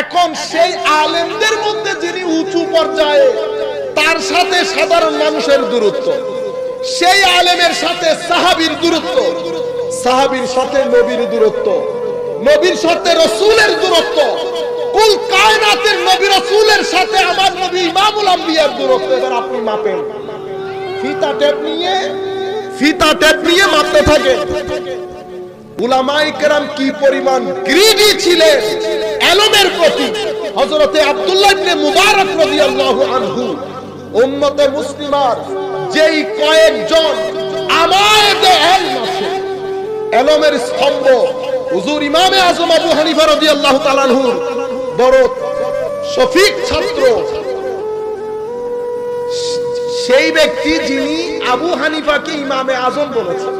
এখন সেই আলেমদের মধ্যে যিনি উঁচু পর্যায়ে, তার সাথে সাধারণ মানুষের দূরত্ব। সেই আলেমের সাথে সাহাবীর দূরত্ব। সাহাবীর সাথে নবীর দূরত্ব। নবীর সাথে রসুলের দূরত্ব। কুল কায়নাতের নবী রসুলের সাথে আমার নবী ইমামুল আম্বিয়ার দূরত্ব। এবার আপনি মাপেন। ফিতা টেপ নিয়ে, ফিতা টেপ নিয়ে মাপতে থাকে। উলামাই কেরাম কি পরিমাণ গ্রিডি ছিলেন? এলমের প্রতি হযরতে আব্দুল্লাহ ইবনে মুবারক রাদিয়াল্লাহু আনহু, উম্মতে মুসলিমার যেই কয়েকজন আমায়েতে ইলম আছে, এলমের স্তম্ভ, হুজুর ইমামে আজম আবু হানিফা রাদিয়াল্লাহু তাআলা আনহুর বড় শফিক ছাত্র। সেই ব্যক্তি যিনি আবু হানিফাকে ইমামে আজম বলেছেন,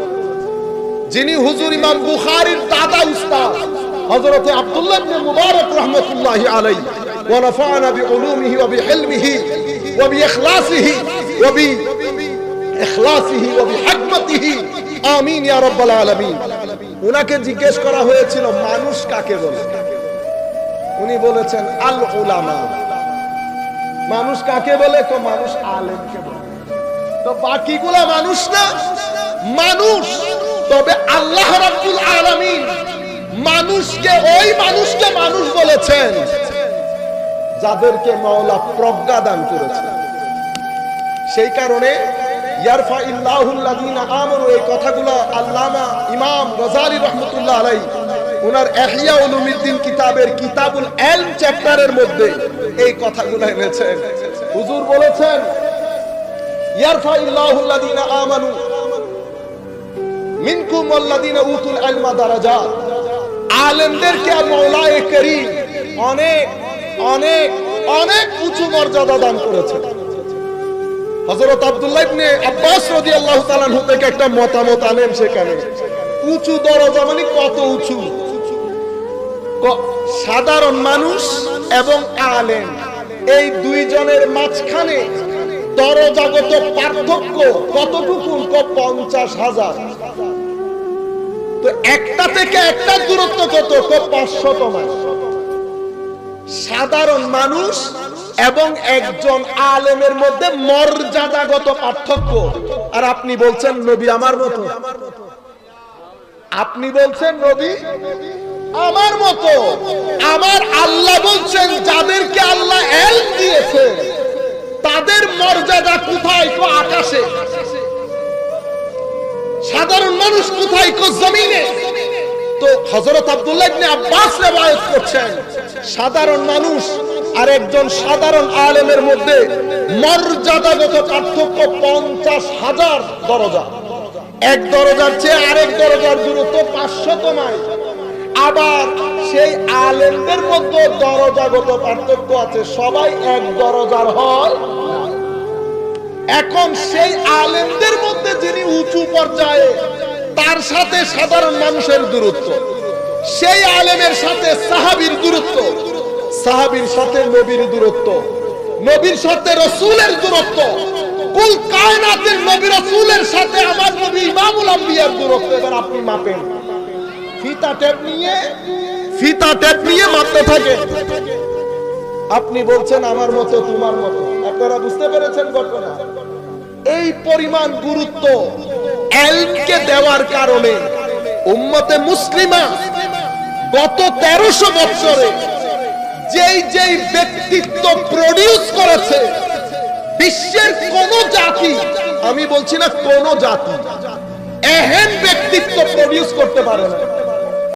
যিনি হুজুর ইমাম বুখারীর দাদা উস্তাদ। হযরত আব্দুল্লাহ ইবনে মুবারক রাহমাতুল্লাহি আলাইহি, ওয়া নাফা'না বিউলুমিহি ওয়া বিহিলমিহি ওয়া বিইখলাসিহি ওয়া বি ইখলাসিহি ওয়া বিহিকমতিহি। আমিন ইয়া রাব্বাল আলামিন। উনাকে জিজ্ঞেস করা হয়েছিল, মানুষ কাকে বলে? উনি বলেছেন আল উলামা মানুষ কাকে বলে? তো মানুষ আলেমকে বলে। তো বাকিগুলা মানুষ না? মানুষ। তবে আল্লাহ রাব্বুল আলামিন মানুষকে, ওই মানুষকে মানুষ বলেছেন, যাদেরকে মাওলা প্রজ্ঞা দান করেছেন। সেই কারণে আমানু কিতাবের কিতাবুল চ্যাপ্টারের মধ্যে এই হুজুর বলেছেন উতুল আলেমদেরকে মাওলায়ে করিম অনেক অনেক অনেক উঁচু মর্যাদা দান করেছেন। হযরত আব্দুল্লাহ ইবনে আব্বাস রাদিয়াল্লাহু তাআলা একটা মতামত আনেন সেখানে। উঁচু দরজা মানে কত উঁচু? সাধারণ মানুষ এবং আলেম। এই দুইজনের মাঝখানে দরজাগত পার্থক্য কতটুকু? পঞ্চাশ হাজার। তো একটা থেকে একটা দূরত্ব কত? পাঁচশত মাইল সাধারণ মানুষ এবং একজন আলেমের মধ্যে মর্যাদাগত পার্থক্য। আর আপনি বলছেন, নবী আমার মতো। আপনি বলছেন, নবী আমার মতো। আমার আল্লাহ বলছেন, যাদেরকে আল্লাহ এল দিয়েছে, তাদের মর্যাদা কোথায়? কো আকাশে। সাধারণ মানুষ কোথায় কো জমিনে? তো হযরত আব্দুল্লাহ ইবনে আব্বাস রিওয়ায়াত করছেন, সাধারণ মানুষ আর একজন সাধারণ আলেমের মধ্যে মর্যাদাগত পার্থক্য পঞ্চাশ হাজার দরজা। এক দরজার চেয়ে আরেক দরজার দূরত্ব পাঁচশত মাইল আবার সেই আলেমদের মধ্যে দরজাগত পার্থক্য আছে, সবাই এক দরজার হয়। এখন সেই আলেমদের মধ্যে যিনি উঁচু পর্যায়ে, তার সাথে সাধারণ মানুষের দূরত্ব। সেই আলেমের সাথে সাহাবীর দূরত্ব। সাহাবীর সাথে নবীর দূরত্ব। নবীর সাথে রসুলের দূরত্ব। কুল কায়নাতের নবী রসুলের সাথে আমার নবী ইমামুল আম্বিয়ার দূরত্ব। এবার আপনি মাপেন। ফিতা টেপ নিয়ে, ফিতা টেপ নিয়ে মাপতে থাকে আপনি বলছেন আমার মতো, তোমার মতো। আপনারা বুঝতে পেরেছেন ঘটনা? এই পরিমাণ গুরুত্ব এলকে দেওয়ার কারণে উম্মতে মুসলিমা গত তেরোশো বছরে যেই যেই ব্যক্তিত্ব প্রডিউস করেছে, বিশ্বের কোন জাতি, আমি বলছি না কোন জাতি, এহেন ব্যক্তিত্ব প্রডিউস করতে পারে না।